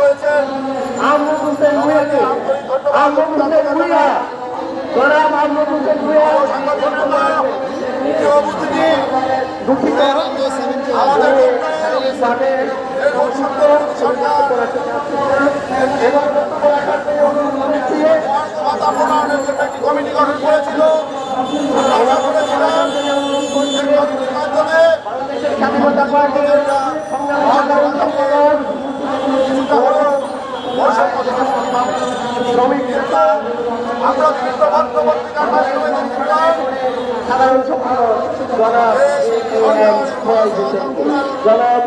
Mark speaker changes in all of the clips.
Speaker 1: জনাব আমরুল হোসেন ভুইয়াকে আমরুল হোসেন ভুইয়া জনাব আমরুল হোসেন ভুইয়া দুঃখিত। আমাদের
Speaker 2: কমিটি গঠন করেছিল আমরা করেছিলাম মাধ্যমে
Speaker 1: স্বাধীনতা পার্টির সংগ্রামী
Speaker 2: হলেও বৈষম্য সংস্কৃতি পাবে।
Speaker 1: শ্রমিক নেতা
Speaker 2: আমরা বিভিন্ন পত্রপত্রিকার মাধ্যমে
Speaker 1: সাধারণ সম্পাদক জনাব জনাব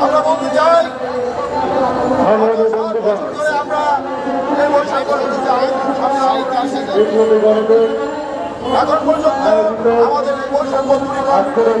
Speaker 2: আমরা বলতে চাই আমরা এই
Speaker 1: গণদের
Speaker 2: এখন পর্যন্ত আমাদের এই দূরীকরণ
Speaker 1: আজকের এই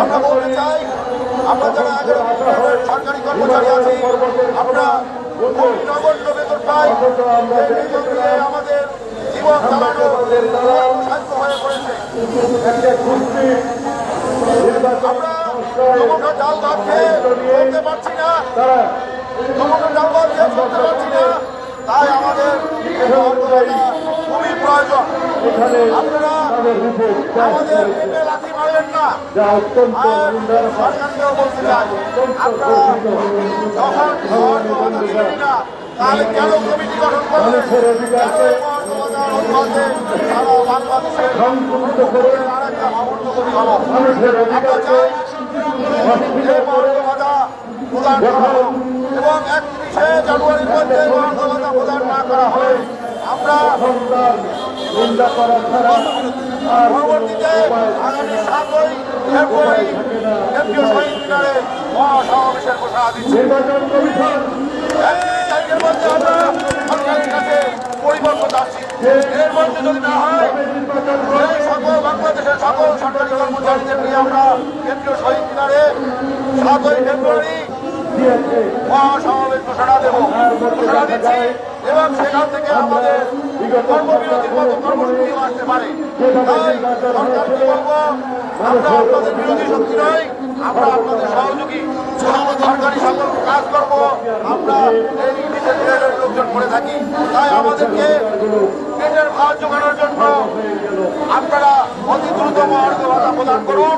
Speaker 2: আমরা বলতে চাই, আমরা যারা আগের সরকারি কর্মচারী আছি, আমরা নগণ্য বেতন পাই আমাদের জীবন চালানো সাধ্য হয়ে পড়েছে। আমরা টমেটো ডাল ভাত খেয়ে চলতে পারছি না টমেটো ডাল খেয়ে চলতে পারছি না, তাই আমাদের এই মহার্ঘ ভাতা খুবই প্রয়োজন আপনারা আমাদের পেটে লাথি মারবেন না। আর সরকারকেও বলতে চাই আপনারা যখন দিবেন না তাহলে কেন কমিটি গঠন এবং একত্রিশে জানুয়ারির মধ্যে মহার্ঘভাতা প্রদান না করা হলে আমরা
Speaker 1: নিন্দা করা ছাড়া আর
Speaker 2: পরবর্তীতে আগামী সাতই ফেব্রুয়ারি কেন্দ্রীয় শহীদ মিনারে মহাসমাবেশের ঘোষণা দিচ্ছি। মধ্যে আমরা সরকারের কাছে পরিবর্তন এর মধ্যে যদি না হয় সকল বাংলাদেশের সকল সরকারি কর্মচারীদের নিয়ে আমরা কেন্দ্রীয় শহীদ মিনারে সাতই ফেব্রুয়ারি মহাসমাবেশ ঘোষণা দেব। ঘোষণা দিচ্ছি এবং সেখান থেকে আমাদের কর্মবিরতির মতো কর্মসূচিও আসতে পারে। তাই সরকারকে বলব আমরা আপনাদের বিরোধী শক্তি নই আমরা আপনাদের সহযোগী। সরকারি সকল কাজ করব আমরা এই লোকজন করে থাকি। তাই আমাদেরকে পেটের ভাত জোগানোর জন্য আপনারা অতি দ্রুত মহার্ঘ ভাতা প্রদান করুন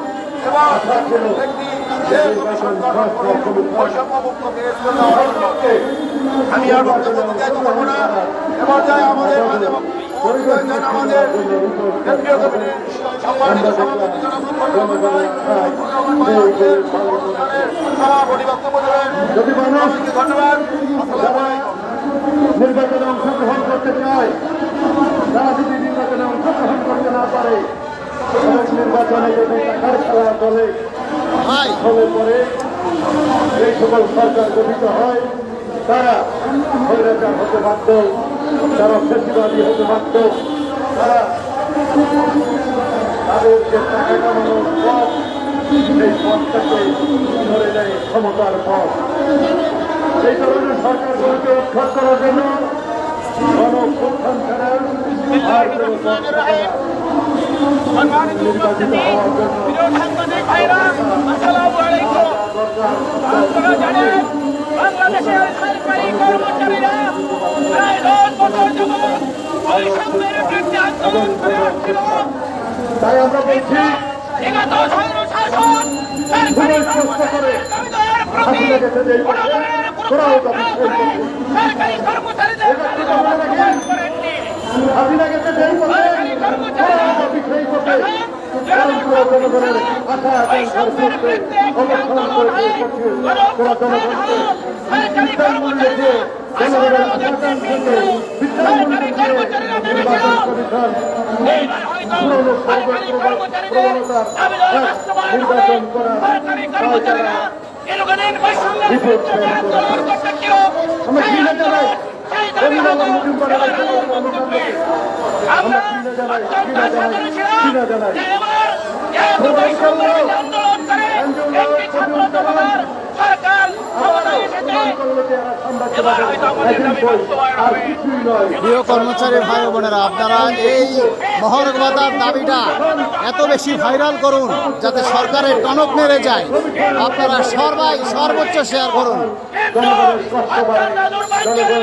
Speaker 2: এবং একটি আমি আর বক্তব্য দিতে পারব না এবার যাই আমাদের মাঝে আমাদের কেন্দ্রীয় কমিটির সম্মানিত সভাপতি জনাব সভাপতি বক্তব্য দেবেন ধন্যবাদ
Speaker 1: নির্বাচনে অংশগ্রহণ করতে চায়, তারা যদি নির্বাচনে অংশগ্রহণ করতে না পারে নির্বাচনে যদি টাকার হলে পরে এই সকল সরকার গঠিত হয় তারা স্বৈরাচার হতে বাধ্য তারা ফেসিবাদী হতে বাধ্য তারা তাদের যে টাকা কামানোর পথ সেই পথটাকে ধরে নেয় ক্ষমতার পথ। সেই ধরনের সরকারগুলোকে উৎখাত করার জন্য গণপ্রত্থান ছাড়া আর কোনো পথ নির্বাচিত হওয়ার জন্য
Speaker 3: প্রিয় সাংবাদিক ভাইরা আসসালামু আলাইকুম আপনারা জানেন বাংলাদেশের সরকারি কর্মচারীরা প্রায় দশ বছর যাবৎ বৈষম্যের
Speaker 1: তাই আমরা বলছি
Speaker 3: বিগত শাসন সরকারি কর্মচারীদের দাবি
Speaker 2: গেছে যে পথে তোরাও সেই পথে
Speaker 3: সরকারি কর্মচারীদের অপমান করেননি
Speaker 2: হাসিনা গেছে জনগণের আশা আকাঙ্ক্ষার সূত্রে অবস্থান করে সেই পথে জনগণকে বিদ্যার মূল্য জনগণের আশা আকাঙ্ক্ষাকে বিদ্যার মূল্য নির্বাচন কমিশন পুরনো প্রবণতার নির্বাচন
Speaker 3: বৈষম্যের বিরুদ্ধে আন্দোলন করতেছিল
Speaker 2: আমরা রহমান
Speaker 3: এবারও করবে। আমরা
Speaker 4: প্রিয় কর্মচারী ভাই বোনেরা, আপনারা এই মহর্গবাদার দাবিটা এত বেশি ভাইরাল করুন যাতে সরকারের টনক মেরে যায়। আপনারা সবাই সর্বোচ্চ শেয়ার করুন।
Speaker 2: জনগণ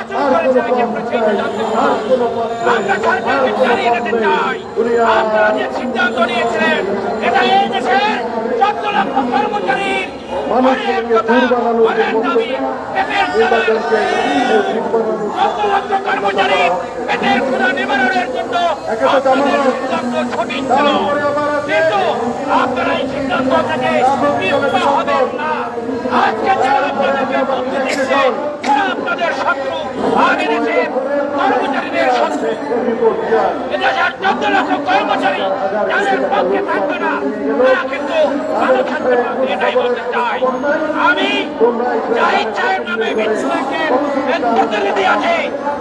Speaker 2: আর কোনো পথ নাই আর কোনো পথ নাই
Speaker 3: আপনারা যে সিদ্ধান্ত নিয়েছিলেন এটা এই দেশের চোদ্দ লক্ষ কর্মচারীর অনেক দাবি,
Speaker 2: মন্তব্য
Speaker 3: পেটের দাবি,
Speaker 2: নির্বাচনকে এই ঠিক বানানোর
Speaker 3: চোদ্দ লক্ষ কর্মচারী পেটের ক্ষুধা নিবারণের জন্য
Speaker 2: একে তো
Speaker 3: আপনাদের
Speaker 2: জামানত,
Speaker 3: সিদ্ধান্ত সঠিক ছিল
Speaker 2: তারপরে আবার আছে
Speaker 3: কিন্তু আপনারা এই সিদ্ধান্ত থেকে বিরত হবেন না আজকে যারা আপনাদেরকে বলতে দিচ্ছে তারা আপনাদের শত্রু আগে দেশের কর্মচারীদের শত্রু
Speaker 2: রিপোর্ট দেওয়ার
Speaker 3: এদেশের চোদ্দ লক্ষ আমি যা ইচ্ছার নামে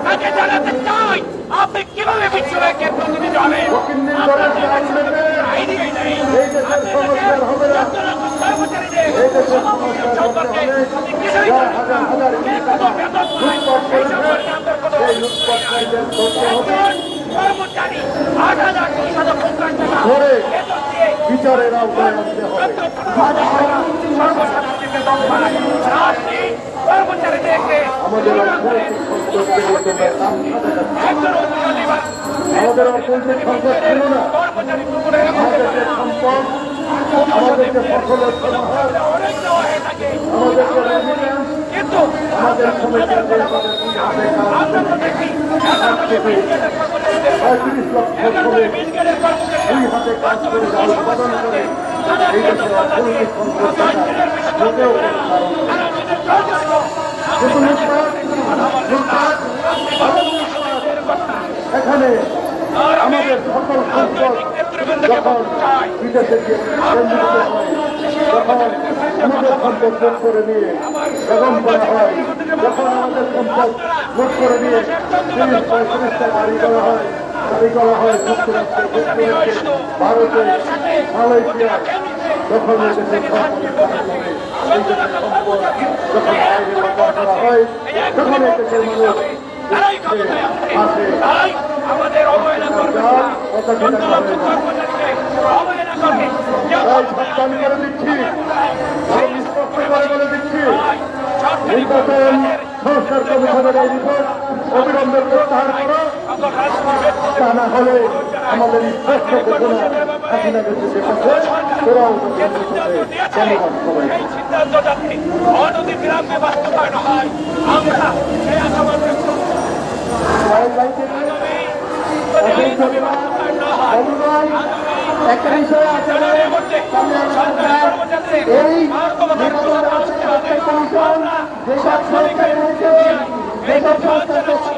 Speaker 3: তাকে জানাতে চাই আপনি কীভাবে বিশ্বকে প্রতিনিধি হবেন আপনার যে আইডিয়াই নেই
Speaker 2: এই দেশের সংস্কার হবে না
Speaker 3: চোদ্দ লক্ষ কর্মচারীদের
Speaker 2: এই দেশের
Speaker 3: সমস্যা
Speaker 2: সংস্কার করতে
Speaker 3: সম্পর্কে
Speaker 2: হলে
Speaker 3: আপনি কিছুই
Speaker 2: যারা
Speaker 3: জানেন
Speaker 2: হাজার
Speaker 3: না
Speaker 2: হাজার
Speaker 3: কে কোনো বেতন পায় এই সম্পর্কে আমাদের কোনো
Speaker 2: এই লুটপাটকারীদের ধরতে হবে
Speaker 3: একজন কর্মচারী আট হাজার দুইশত পঞ্চাশ টাকা
Speaker 2: আমাদের অর্থনৈতিক সংকট ছিল না। সম্পদ আমাদেরকে রেমিটেন্স
Speaker 3: কিন্তু
Speaker 2: আমাদের পঁয়ত্রিশ লক্ষ কাজ করে এখানে আমাদের সকল সম্পদ বিদেশে গিয়ে হয় যখন আমাদের সম্পদ লুট করে নিয়ে বেগম করা হয় যখন আমাদের সম্পদ করে নিয়ে তিরিশ পঁয়ত্রিশটা বাড়ি করা হয় বাড়ি করা হয় যুক্তরাষ্ট্রে ভারতে মালয়েশিয়া যখন যখন বাইরে করা হয় তখন মানুষ
Speaker 3: আসে আমাদের অবহেলা করবে
Speaker 2: না সাবধান করে দিচ্ছি। আমি করে বলে দিচ্ছি। নির্বাচন সংস্কার কমিশনের এই রিপোর্ট অবিলম্বে প্রত্যাহার করো। তা না হলে আমাদের স্পষ্ট ঘোষণা হাসিনা গেছে সে পথে তোরাও
Speaker 3: এই সিদ্ধান্ত যাতে বাস্তবায়ন হয় আমরা সেই আশাবাদ আগামী
Speaker 1: একটা বিষয় আছে
Speaker 3: সরকারি
Speaker 1: এই নির্বাচন কমিশন যেসব সংস্কার নিয়েছে যেসব সংস্কার প্রস্তাব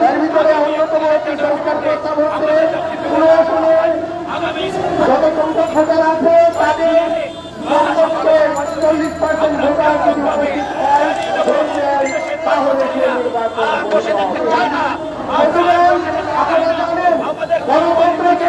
Speaker 1: তার ভিতরে অন্যতম একটি সংস্কার প্রস্তাব হচ্ছে পুরো আসনে যত সংখ্যক ভোটার আছে তাদের কমপক্ষে চল্লিশ পার্সেন্ট ভোটার যদি উপস্থিত তাহলে সে নির্বাচন
Speaker 3: বসে থাকতে চায় না
Speaker 1: সুতরাং আপনারা জানেন গণতন্ত্রকে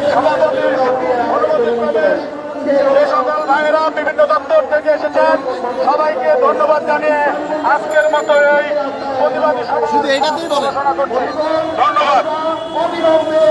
Speaker 5: সভাপতির যে সকল ভাইয়েরা বিভিন্ন দপ্তর থেকে এসেছেন সবাইকে ধন্যবাদ। জানিয়ে আজকের মতো এই। প্রতিবাদী ঘোষণা করছি ধন্যবাদ
Speaker 1: অবিলম্বে